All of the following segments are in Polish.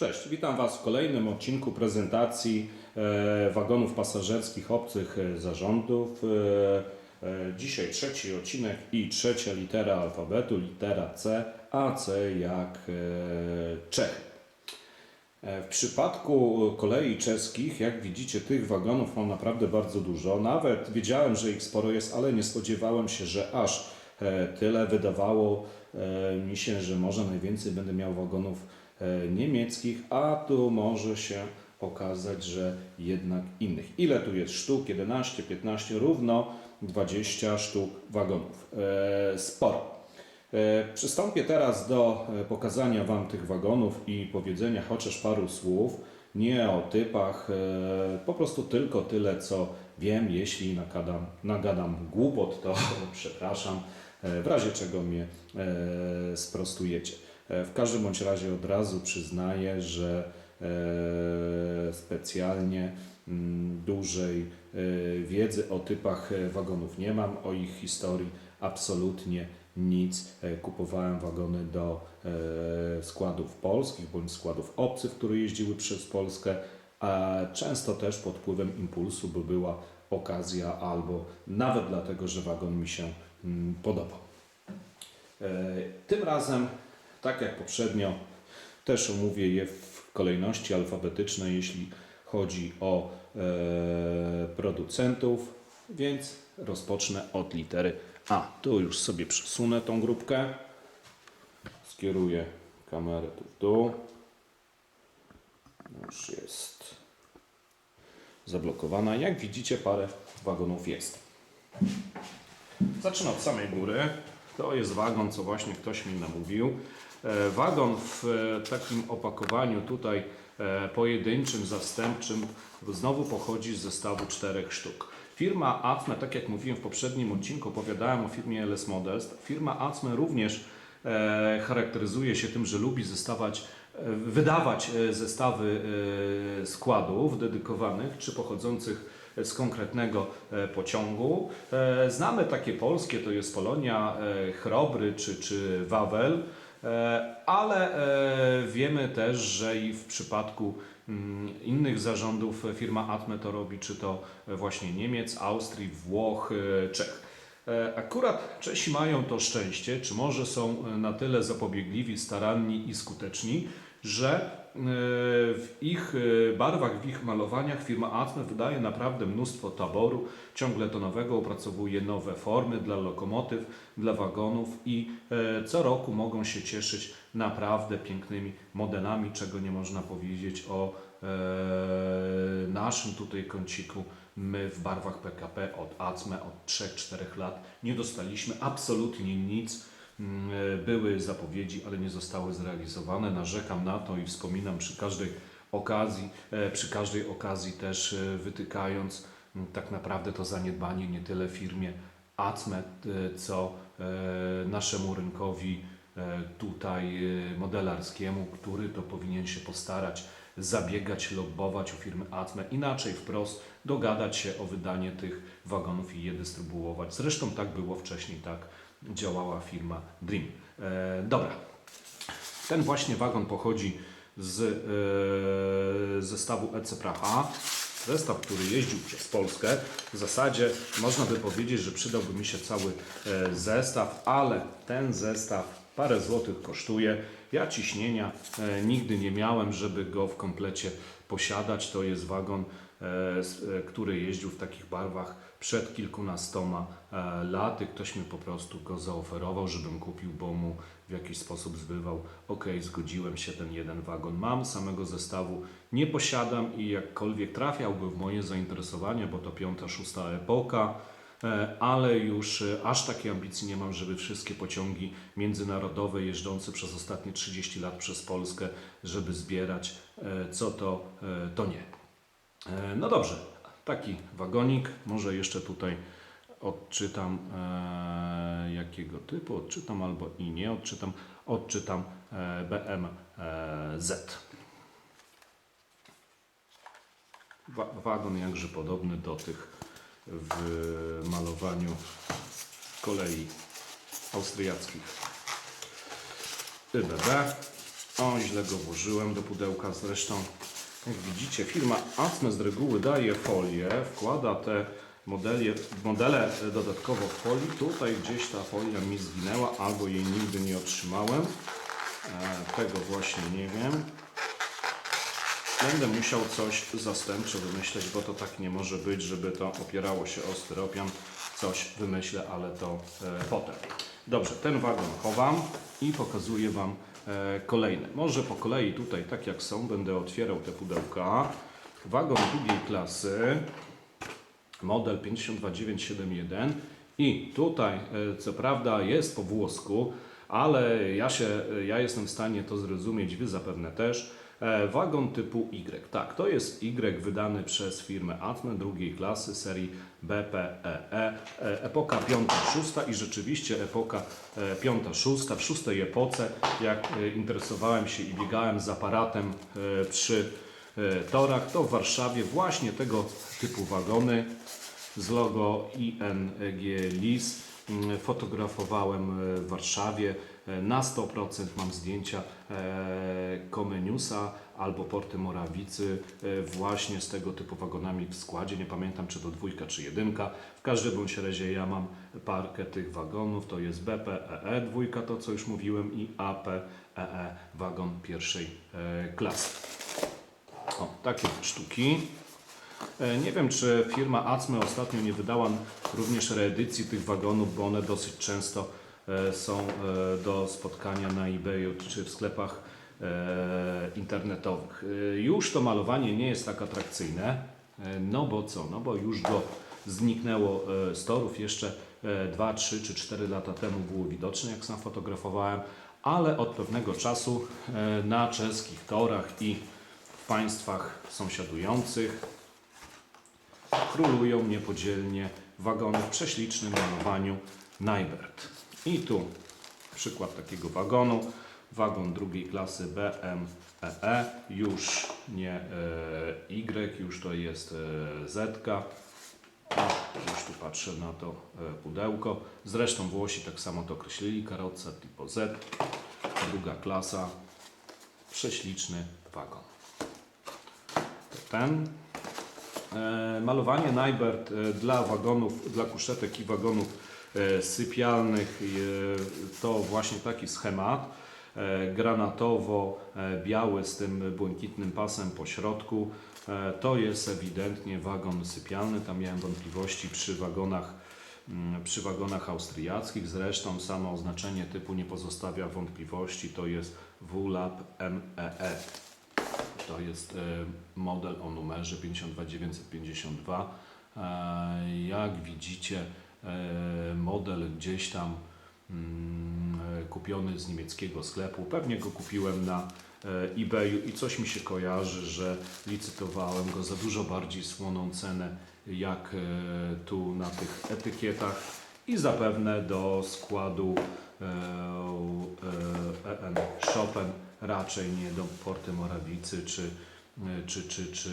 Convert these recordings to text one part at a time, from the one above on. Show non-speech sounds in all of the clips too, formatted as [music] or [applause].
Cześć, witam Was w kolejnym odcinku prezentacji e, wagonów pasażerskich obcych e, zarządów. E, dzisiaj trzeci odcinek i trzecia litera alfabetu, litera C, a C jak Czechy. E, W przypadku kolei czeskich, jak widzicie, tych wagonów mam naprawdę bardzo dużo. Nawet wiedziałem, że ich sporo jest, ale nie spodziewałem się, że aż tyle. Wydawało mi się, że może najwięcej będę miał wagonów niemieckich, a tu może się okazać, że jednak innych. Ile tu jest sztuk? 11, 15, równo 20 sztuk wagonów. E, Sporo. E, Przystąpię teraz do e, pokazania Wam tych wagonów i powiedzenia chociaż paru słów. Nie o typach, e, po prostu tylko tyle, co wiem. Jeśli nagadam, nagadam głupot, to [laughs] przepraszam, e, w razie czego mnie e, sprostujecie. E, W każdym bądź razie od razu przyznaję, że e, specjalnie mm, dużej e, wiedzy o typach wagonów nie mam, o ich historii absolutnie nic. Kupowałem wagony do składów polskich bądź składów obcych, które jeździły przez Polskę, a często też pod wpływem impulsu, bo była okazja albo nawet dlatego, że wagon mi się mm, podobał. Tym razem, tak jak poprzednio, też omówię je w kolejności alfabetycznej, jeśli chodzi o e, producentów, więc rozpocznę od litery A. Tu już sobie przesunę tą grupkę, skieruję kamerę tu w dół. Już jest zablokowana. Jak widzicie, parę wagonów jest. Zacznę od samej góry. To jest wagon, co właśnie ktoś mi namówił. E, Wagon w e, takim opakowaniu tutaj e, pojedynczym, zastępczym znowu pochodzi z zestawu czterech sztuk. Firma Atme, tak jak mówiłem w poprzednim odcinku, opowiadałem o firmie LS Models. Firma Atme również charakteryzuje się tym, że lubi zestawać, wydawać zestawy składów dedykowanych czy pochodzących z konkretnego pociągu. Znamy takie polskie, to jest Polonia, Chrobry czy, czy Wawel, ale e, wiemy też, że i w przypadku mm, innych zarządów firma Atme to robi, czy to właśnie Niemiec, Austrii, Włoch, e, Czech. E, Akurat Czesi mają to szczęście, czy może są e, na tyle zapobiegliwi, staranni i skuteczni, że e, w ich e, barwach, w ich malowaniach firma Atme wydaje naprawdę mnóstwo taboru, ciągle to nowego, opracowuje nowe formy dla lokomotyw, dla wagonów i e, co roku mogą się cieszyć naprawdę pięknymi modelami, czego nie można powiedzieć o e, naszym tutaj kąciku. My w barwach PKP od ACME od 3-4 lat nie dostaliśmy absolutnie nic. Mm, e, Były zapowiedzi, ale nie zostały zrealizowane. Narzekam na to i wspominam przy każdej okazji, e, przy każdej okazji też e, wytykając mm, tak naprawdę to zaniedbanie nie tyle firmie ACME, co naszemu rynkowi tutaj modelarskiemu, który to powinien się postarać zabiegać, lobbować u firmy Atme, inaczej wprost dogadać się o wydanie tych wagonów i je dystrybuować. Zresztą tak było wcześniej, tak działała firma Dream. E, dobra, ten właśnie wagon pochodzi z e, zestawu EC Praha. Zestaw, który jeździł przez Polskę. W zasadzie można by powiedzieć, że przydałby mi się cały e, zestaw, ale ten zestaw parę złotych kosztuje. Ja ciśnienia nigdy nie miałem, żeby go w komplecie posiadać. To jest wagon, który jeździł w takich barwach przed kilkunastoma e, laty. Ktoś mi po prostu go zaoferował, żebym kupił, bo mu w jakiś sposób zbywał. Ok, zgodziłem się, ten jeden wagon mam, samego zestawu nie posiadam i jakkolwiek trafiałby w moje zainteresowanie, bo to piąta, szósta epoka, e, ale już e, aż takiej ambicji nie mam, żeby wszystkie pociągi międzynarodowe jeżdżące przez ostatnie 30 lat przez Polskę, żeby zbierać, co to, to nie. No dobrze, taki wagonik, może jeszcze tutaj odczytam e, jakiego typu, odczytam albo i nie odczytam, odczytam e, BMZ. Wa wagon jakże podobny do tych w malowaniu kolei austriackich. YBB. O, źle go włożyłem do pudełka. Zresztą, jak widzicie, firma Acme z reguły daje folię, wkłada te modele, modele dodatkowo w folii. Tutaj gdzieś ta folia mi zginęła, albo jej nigdy nie otrzymałem. E, tego właśnie nie wiem. Będę musiał coś zastępcze wymyśleć, bo to tak nie może być, żeby to opierało się o styropian. Coś wymyślę, ale to e, potem. Dobrze, ten wagon chowam i pokazuję Wam e, kolejny. Może po kolei tutaj, tak jak są, będę otwierał te pudełka. Wagon drugiej klasy, model 52971 i tutaj e, co prawda jest po włosku, ale ja, się, ja jestem w stanie to zrozumieć, Wy zapewne też. E, Wagon typu Y. Tak, to jest Y wydany przez firmę Atme drugiej klasy serii BPEE. E, Epoka 5-6 i rzeczywiście epoka e, 5-6. W szóstej epoce, jak e, interesowałem się i biegałem z aparatem e, przy e, torach, to w Warszawie właśnie tego typu wagony z logo ING LIS mm, fotografowałem e, w Warszawie. E, Na 100% mam zdjęcia e, Comeniusa albo Porty Morawicy e, właśnie z tego typu wagonami w składzie. Nie pamiętam czy to dwójka czy jedynka. W każdym bądź razie ja mam parkę tych wagonów. To jest BPEE dwójka, to co już mówiłem i APEE wagon pierwszej klasy. O, takie sztuki. Nie wiem, czy firma Acme ostatnio nie wydała również reedycji tych wagonów, bo one dosyć często są e, do spotkania na eBayu czy w sklepach e, internetowych. E, Już to malowanie nie jest tak atrakcyjne, e, no bo co? No bo już go zniknęło e, z torów. Jeszcze 2, 3 czy 4 lata temu było widoczne, jak sam fotografowałem, ale od pewnego czasu e, na czeskich torach i w państwach sąsiadujących królują niepodzielnie wagony w prześlicznym malowaniu Neibert. I tu przykład takiego wagonu. Wagon drugiej klasy BMEE, już nie e, Y, już to jest e, Z. Już tu patrzę na to e, pudełko. Zresztą Włosi tak samo to określili. Karoca typu Z, druga klasa, prześliczny wagon. Ten. Malowanie Neibert e, dla wagonów, dla kuszetek i wagonów sypialnych e, to właśnie taki schemat. E, Granatowo-biały z tym błękitnym pasem po środku. E, To jest ewidentnie wagon sypialny. Tam miałem wątpliwości przy wagonach, mm, przy wagonach austriackich. Zresztą samo oznaczenie typu nie pozostawia wątpliwości. To jest WLAB MEE. To jest e, model o numerze 52952. E, Jak widzicie, e, model gdzieś tam mm, e, kupiony z niemieckiego sklepu. Pewnie go kupiłem na e, eBayu i coś mi się kojarzy, że licytowałem go za dużo bardziej słoną cenę jak e, tu na tych etykietach i zapewne do składu e, e, EN Chopin raczej nie do Porty Morawicy czy, e, czy, czy, czy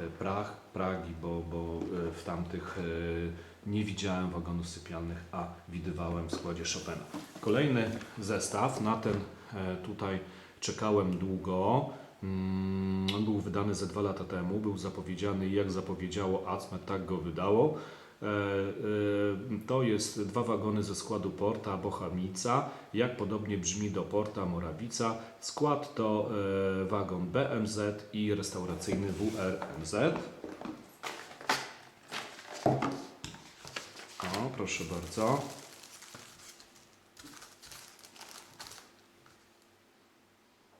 e, Prag, Pragi, bo, bo e, w tamtych e, nie widziałem wagonów sypialnych, a widywałem w składzie Chopina. Kolejny zestaw, na ten e, tutaj czekałem długo. Mm, On był wydany ze dwa lata temu, był zapowiedziany i jak zapowiedziało ACME, tak go wydało. E, e, To jest dwa wagony ze składu Porta Bochamica, jak podobnie brzmi do Porta Morawica. Skład to wagon BMZ i restauracyjny WRMZ. O, proszę bardzo.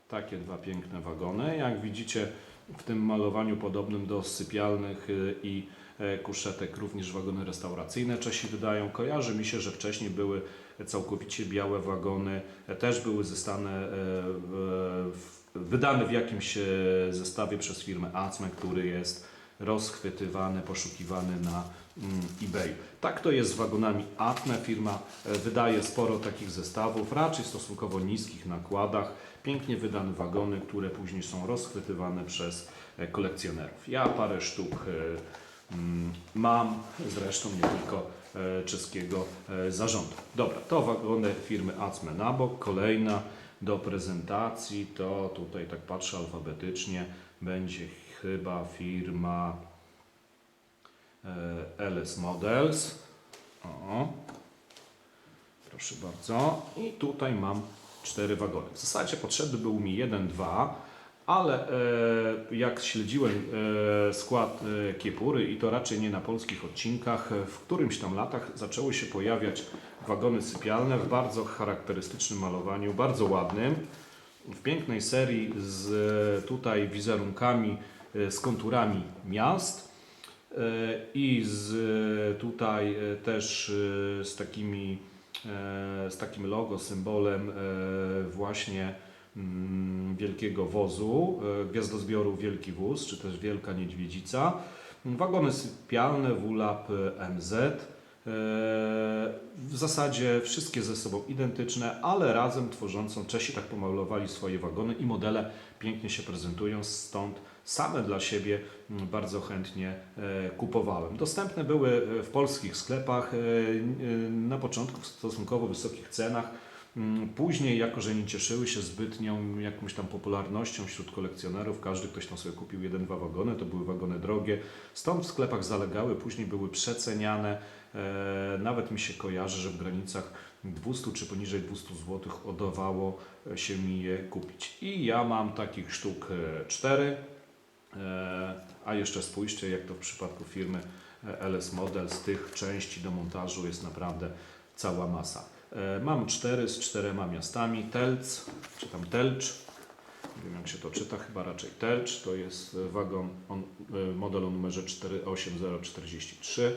Takie dwa piękne wagony. Jak widzicie, w tym malowaniu podobnym do sypialnych y, i e, kuszetek również wagony restauracyjne Czesi wydają. Kojarzy mi się, że wcześniej były całkowicie białe wagony, e, też były zostane, e, wydane w jakimś zestawie przez firmę Acme, który jest rozchwytywany, poszukiwany na mm, eBayu. Tak to jest z wagonami Atme. Firma e, wydaje sporo takich zestawów, raczej w stosunkowo niskich nakładach. Pięknie wydane wagony, które później są rozchwytywane przez e, kolekcjonerów. Ja parę sztuk e, mm, mam, zresztą nie tylko czeskiego zarządu. Dobra, to wagony firmy Acme na bok. Kolejna do prezentacji, to tutaj tak patrzę alfabetycznie, będzie chyba firma e, LS Models. O, proszę bardzo. I tutaj mam cztery wagony. W zasadzie potrzebny był mi jeden, dwa, ale e, jak śledziłem e, skład Kiepury i to raczej nie na polskich odcinkach, w którymś tam latach zaczęły się pojawiać wagony sypialne w bardzo charakterystycznym malowaniu, bardzo ładnym, w pięknej serii z tutaj wizerunkami, z konturami miast e, i z e, tutaj e, też e, z takimi e, z takim logo, symbolem e, właśnie mm, wielkiego wozu, e, gwiazdozbioru Wielki Wóz, czy też Wielka Niedźwiedzica. Wagony sypialne WLAP MZ. E, W zasadzie wszystkie ze sobą identyczne, ale razem tworzącą, Czesi tak pomalowali swoje wagony i modele pięknie się prezentują, stąd same dla siebie mm, bardzo chętnie e, kupowałem. Dostępne były e, w polskich sklepach, na początku w stosunkowo wysokich cenach. Mm, Później, jako że nie cieszyły się zbytnią jakąś tam popularnością wśród kolekcjonerów, każdy ktoś tam sobie kupił jeden, dwa wagony, to były wagony drogie, stąd w sklepach zalegały, później były przeceniane. E, Nawet mi się kojarzy, że w granicach 200 czy poniżej 200 zł udawało się mi je kupić. I ja mam takich sztuk 4. A jeszcze spójrzcie, jak to w przypadku firmy e, LS Model, z tych części do montażu jest naprawdę cała masa. E, Mam cztery z czterema miastami. Telc, czy tam Telcz, nie wiem jak się to czyta, chyba raczej Telcz, to jest e, wagon on, e, model o numerze 48043.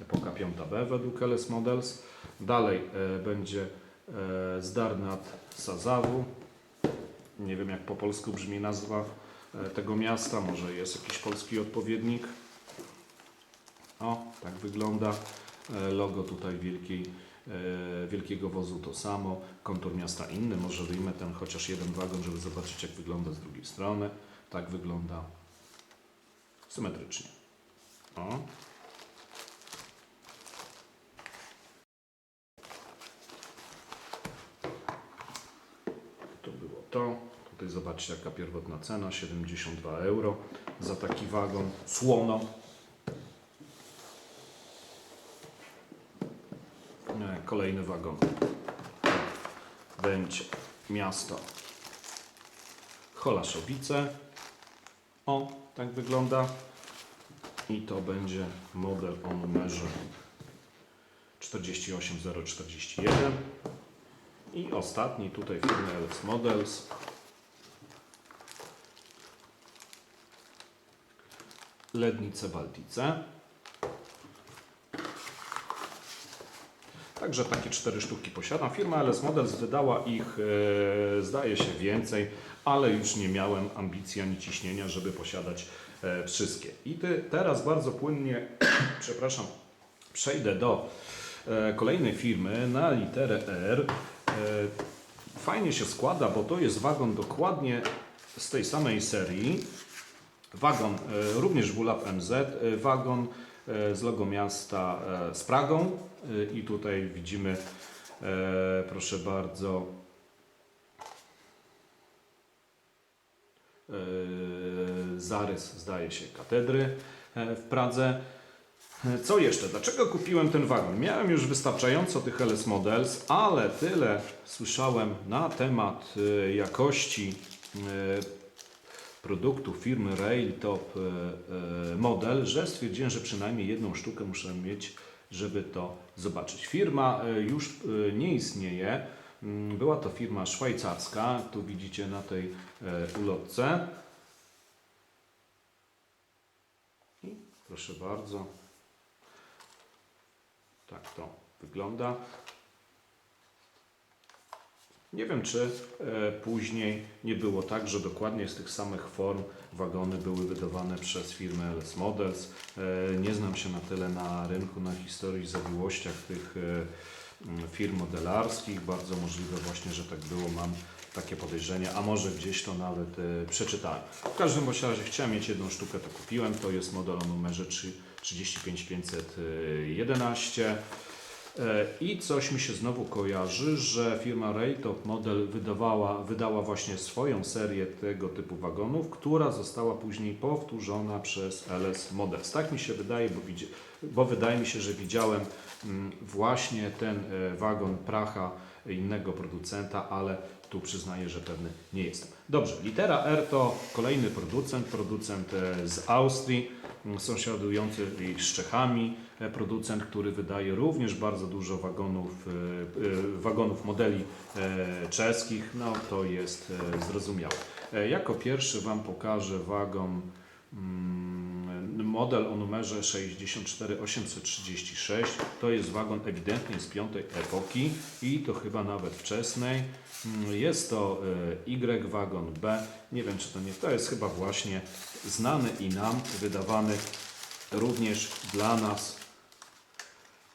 Epoka 5B według LS Models. Dalej e, będzie e, Zdarnat Sazawu. Nie wiem jak po polsku brzmi nazwa e, tego miasta, może jest jakiś polski odpowiednik. O, tak wygląda. Logo tutaj wielkiej, wielkiego wozu to samo. Kontur miasta inny. Może wyjmę ten chociaż jeden wagon, żeby zobaczyć jak wygląda z drugiej strony. Tak wygląda symetrycznie. O. To. Tutaj zobaczcie jaka pierwotna cena, 72 euro za taki wagon słono. E, Kolejny wagon. Będzie miasto Holaszowice. O, tak wygląda. I to będzie model o numerze 48041. I ostatni tutaj firmy LS Models. Lednice Baltice. Także takie cztery sztuki posiadam. Firma LS Models wydała ich, e, zdaje się, więcej, ale już nie miałem ambicji ani ciśnienia, żeby posiadać e, wszystkie. I ty, teraz bardzo płynnie, [coughs] przepraszam, przejdę do e, kolejnej firmy na literę R. E, fajnie się składa, bo to jest wagon dokładnie z tej samej serii. Wagon e, również WLAP MZ, e, wagon z logo miasta z Pragą i tutaj widzimy, proszę bardzo, zarys, zdaje się, katedry w Pradze. Co jeszcze? Dlaczego kupiłem ten wagon? Miałem już wystarczająco tych LS Models, ale tyle słyszałem na temat e, jakości e, produktu firmy Railtop e, Model, że stwierdziłem, że przynajmniej jedną sztukę muszę mieć, żeby to zobaczyć. Firma już nie istnieje. Mm, Była to firma szwajcarska, tu widzicie na tej ulotce. I proszę bardzo, tak to wygląda. Nie wiem, czy e, później nie było tak, że dokładnie z tych samych form wagony były wydawane przez firmę LS Models. E, nie znam się na tyle na rynku, na historii zawiłościach tych e, firm modelarskich. Bardzo możliwe właśnie, że tak było. Mam takie podejrzenie, a może gdzieś to nawet przeczytałem. W każdym razie chciałem mieć jedną sztukę, to kupiłem. To jest model o numerze 3- 35511. E, I coś mi się znowu kojarzy, że firma Raytop Model wydawała, wydała właśnie swoją serię tego typu wagonów, która została później powtórzona przez LS Models. Tak mi się wydaje, bo, bo wydaje mi się, że widziałem mm, właśnie ten e, wagon Pracha innego producenta, ale tu przyznaję, że pewny nie jestem. Dobrze, litera R to kolejny producent, producent e, z Austrii, sąsiadujący z Czechami, e, producent, który wydaje również bardzo dużo wagonów, e, e, wagonów modeli czeskich, no to jest zrozumiałe. Jako pierwszy Wam pokażę wagon model o numerze 64836. To jest wagon ewidentnie z piątej epoki i to chyba nawet wczesnej. Mm, Jest to e, Y wagon B. Nie wiem czy to nie, to jest chyba właśnie znany i nam, wydawany również dla nas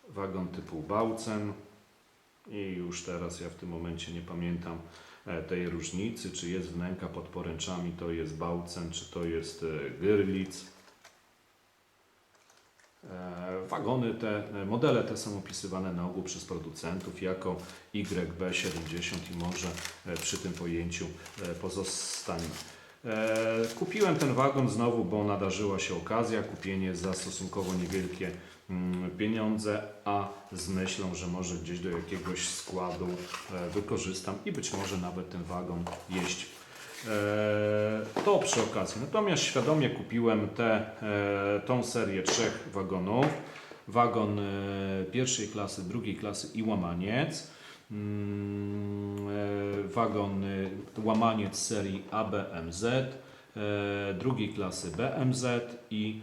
wagon typu Bautzen. I już teraz ja w tym momencie nie pamiętam tej różnicy, czy jest wnęka pod poręczami, to jest Bautzen, czy to jest e, Girlitz. E, Wagony te, e, modele te są opisywane na ogół przez producentów jako YB70 i może e, przy tym pojęciu e, pozostańmy. E, Kupiłem ten wagon znowu, bo nadarzyła się okazja, kupienie za stosunkowo niewielkie pieniądze, a z myślą, że może gdzieś do jakiegoś składu e, wykorzystam i być może nawet ten wagon jeździ. E, To przy okazji. Natomiast świadomie kupiłem tę e, tą serię trzech wagonów. Wagon pierwszej klasy, drugiej klasy i łamaniec. Mm, Wagon łamaniec serii ABMZ, drugiej klasy BMZ i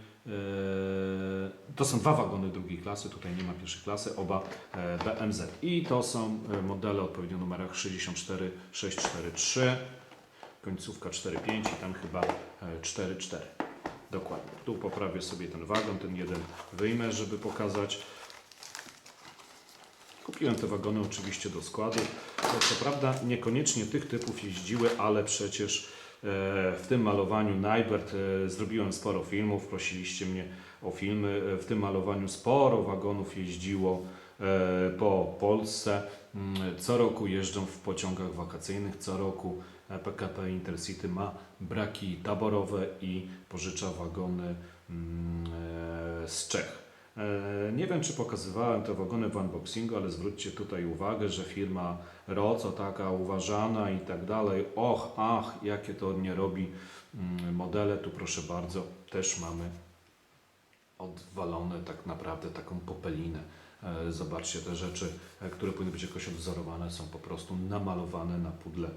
to są dwa wagony drugiej klasy, tutaj nie ma pierwszej klasy, oba e, BMZ. I to są e, modele odpowiednio numerach 64643 końcówka 4,5 i tam chyba e, 4,4. Dokładnie. Tu poprawię sobie ten wagon, ten jeden wyjmę, żeby pokazać. Kupiłem te wagony oczywiście do składu. To co prawda niekoniecznie tych typów jeździły, ale przecież e, w tym malowaniu Najbert e, zrobiłem sporo filmów, prosiliście mnie o filmy. E, W tym malowaniu sporo wagonów jeździło e, po Polsce. Mm, Co roku jeżdżą w pociągach wakacyjnych, co roku PKP Intercity ma braki taborowe i pożycza wagony mm, z Czech. E, Nie wiem, czy pokazywałem te wagony w unboxingu, ale zwróćcie tutaj uwagę, że firma Roco, taka uważana i tak dalej, och, ach, jakie to nie robi mm, modele, tu proszę bardzo, też mamy odwalone tak naprawdę taką popelinę. E, Zobaczcie, te rzeczy, e, które powinny być jakoś odwzorowane, są po prostu namalowane na pudle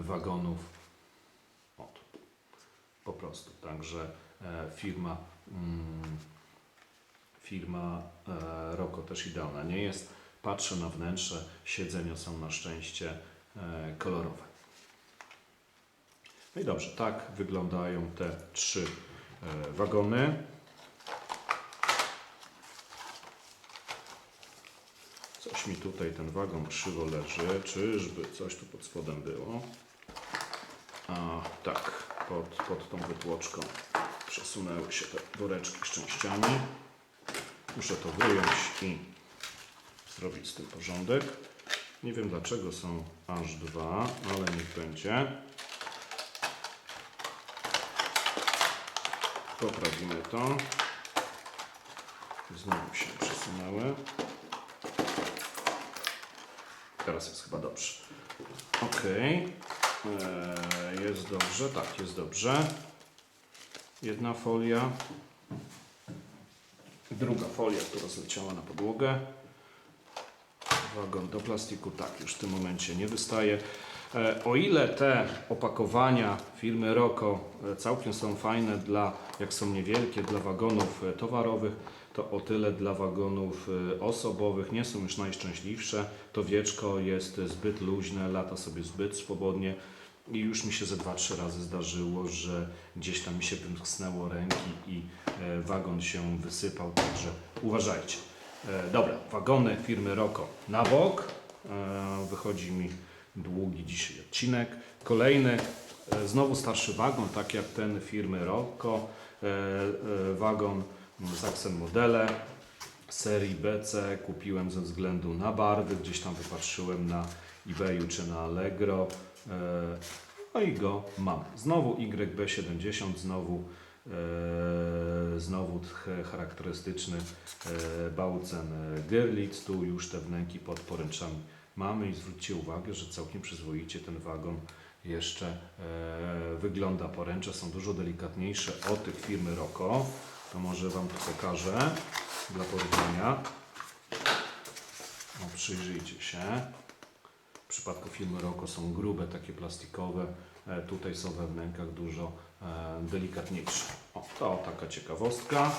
wagonów. Od. Po prostu. Także firma, mm, firma e, Roko też idealna nie jest. Patrzę na wnętrze, siedzenia są na szczęście e, kolorowe. No i dobrze, tak wyglądają te trzy e, wagony. Coś mi tutaj ten wagon krzywo leży. Czyżby coś tu pod spodem było? A tak, pod, pod tą wytłoczką przesunęły się te woreczki z częściami. Muszę to wyjąć i zrobić z tym porządek. Nie wiem dlaczego są aż dwa, ale niech będzie. Poprawimy to. Znowu się przesunęły. Teraz jest chyba dobrze. Ok. Jest dobrze, tak, jest dobrze. Jedna folia. Druga folia, która zleciała na podłogę. Wagon do plastiku, tak, już w tym momencie nie wystaje. E, O ile te opakowania firmy Roko e, całkiem są fajne dla, jak są niewielkie, dla wagonów e, towarowych, to o tyle dla wagonów osobowych nie są już najszczęśliwsze. To wieczko jest zbyt luźne, lata sobie zbyt swobodnie i już mi się ze dwa, trzy razy zdarzyło, że gdzieś tam mi się wymknęło ręki i e, wagon się wysypał, także uważajcie. E, Dobra, wagony firmy Roko na bok. E, Wychodzi mi długi dzisiaj odcinek. Kolejny, znowu starszy wagon, tak jak ten firmy Roko. Wagon z Axen Modele. serii BC kupiłem ze względu na barwy, gdzieś tam wypatrzyłem na eBayu czy na Allegro. E, No i go mam. Znowu YB70, znowu, e, znowu ch- charakterystyczny e, bałcen e, Girlitz. Tu już te wnęki pod poręczami mamy i zwróćcie uwagę, że całkiem przyzwoicie ten wagon jeszcze wygląda. Poręcze są dużo delikatniejsze od tych firmy Roko. To może Wam tu pokażę dla porównania. No, przyjrzyjcie się. W przypadku firmy Roko są grube, takie plastikowe. E, Tutaj są we wnękach dużo e, delikatniejsze. O, to taka ciekawostka.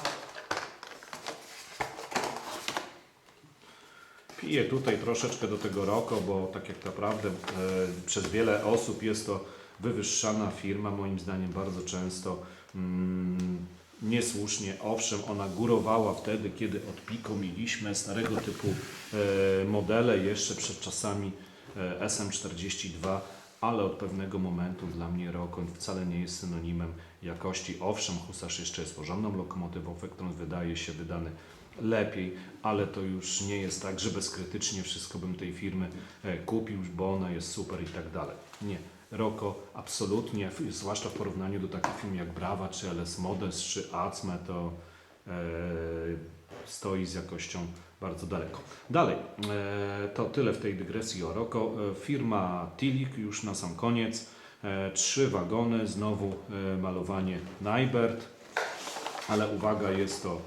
Piję tutaj troszeczkę do tego Roko, bo tak jak naprawdę e, przez wiele osób jest to wywyższana firma, moim zdaniem bardzo często mm, niesłusznie. Owszem, ona górowała wtedy, kiedy od Pico mieliśmy starego typu modele jeszcze przed czasami SM42, ale od pewnego momentu dla mnie Rokon wcale nie jest synonimem jakości. Owszem, Husarz jeszcze jest porządną lokomotywą, Vectron wydaje się wydany lepiej, ale to już nie jest tak, że bezkrytycznie wszystko bym tej firmy e, kupił, bo ona jest super i tak dalej. Nie. Roko absolutnie, zwłaszcza w porównaniu do takich firm jak Brawa, czy LS Models, czy Acme, to e, stoi z jakością bardzo daleko. Dalej, e, to tyle w tej dygresji o Roko. E, firma Tilik już na sam koniec. E, trzy wagony, znowu malowanie Nybert, ale uwaga, jest to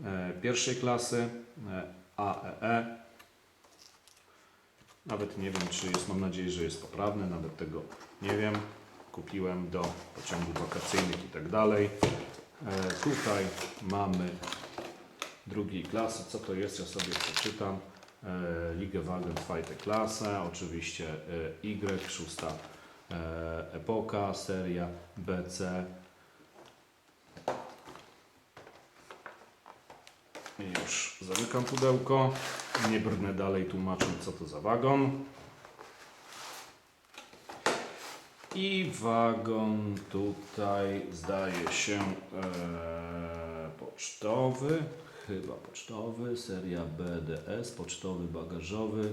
Y pierwszej klasy, AEE. Nawet nie wiem, czy jest, mam nadzieję, że jest poprawny, nawet tego nie wiem. Kupiłem do pociągów wakacyjnych i tak dalej. E, tutaj mamy drugiej klasy. Co to jest? Ja sobie przeczytam. E, Ligę Wagen Zweite Klasse, oczywiście e, Y, szósta epoka, seria BC. I Już zamykam pudełko. Nie brnę dalej tłumacząc co to za wagon. I wagon tutaj zdaje się e, pocztowy, chyba pocztowy, seria BDS, pocztowy bagażowy.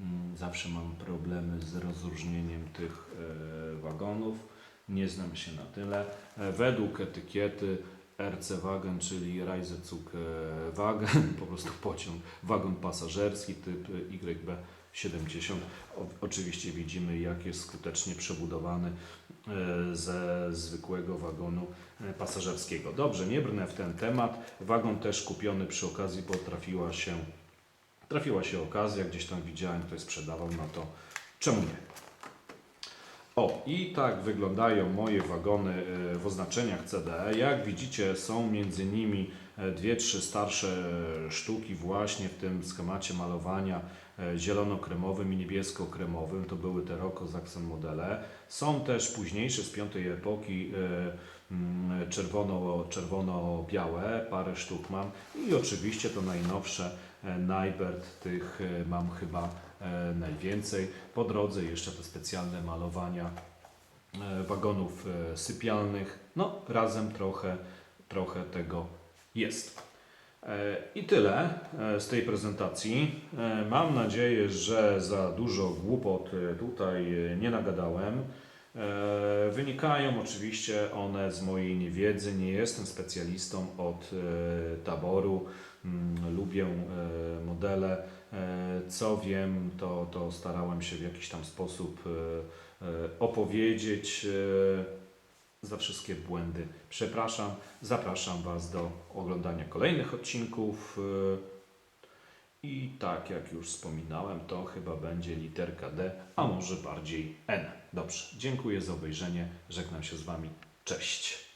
Mm, Zawsze mam problemy z rozróżnieniem tych e, wagonów. Nie znam się na tyle. E, według etykiety RC Wagen, czyli Reisezug Wagen, [laughs] po prostu pociąg, wagon pasażerski typ YB70. O, oczywiście widzimy, jak jest skutecznie przebudowany e, ze zwykłego wagonu e, pasażerskiego. Dobrze, nie brnę w ten temat. Wagon też kupiony przy okazji, bo trafiła się, trafiła się okazja, gdzieś tam widziałem, ktoś sprzedawał, no to czemu nie? O, i tak wyglądają moje wagony e, w oznaczeniach CDE. Jak widzicie, są między nimi dwie, trzy starsze sztuki właśnie w tym schemacie malowania zielono-kremowym i niebiesko-kremowym. To były te Rocco Zaxxon modele. Są też późniejsze z piątej epoki e, mm, czerwono, czerwono-białe, parę sztuk mam. I oczywiście to najnowsze e, Nybert, tych e, mam chyba e, najwięcej. Po drodze jeszcze te specjalne malowania e, wagonów e, sypialnych. No, razem trochę, trochę tego jest. E, I tyle e, z tej prezentacji. E, Mam nadzieję, że za dużo głupot tutaj nie nagadałem. Wynikają oczywiście one z mojej niewiedzy. Nie jestem specjalistą od taboru. Mm, Lubię modele. Co wiem, to, to starałem się w jakiś tam sposób opowiedzieć. Za wszystkie błędy przepraszam. Zapraszam Was do oglądania kolejnych odcinków. I tak jak już wspominałem, to chyba będzie literka D, a może bardziej N. Dobrze, dziękuję za obejrzenie. Żegnam się z Wami. Cześć.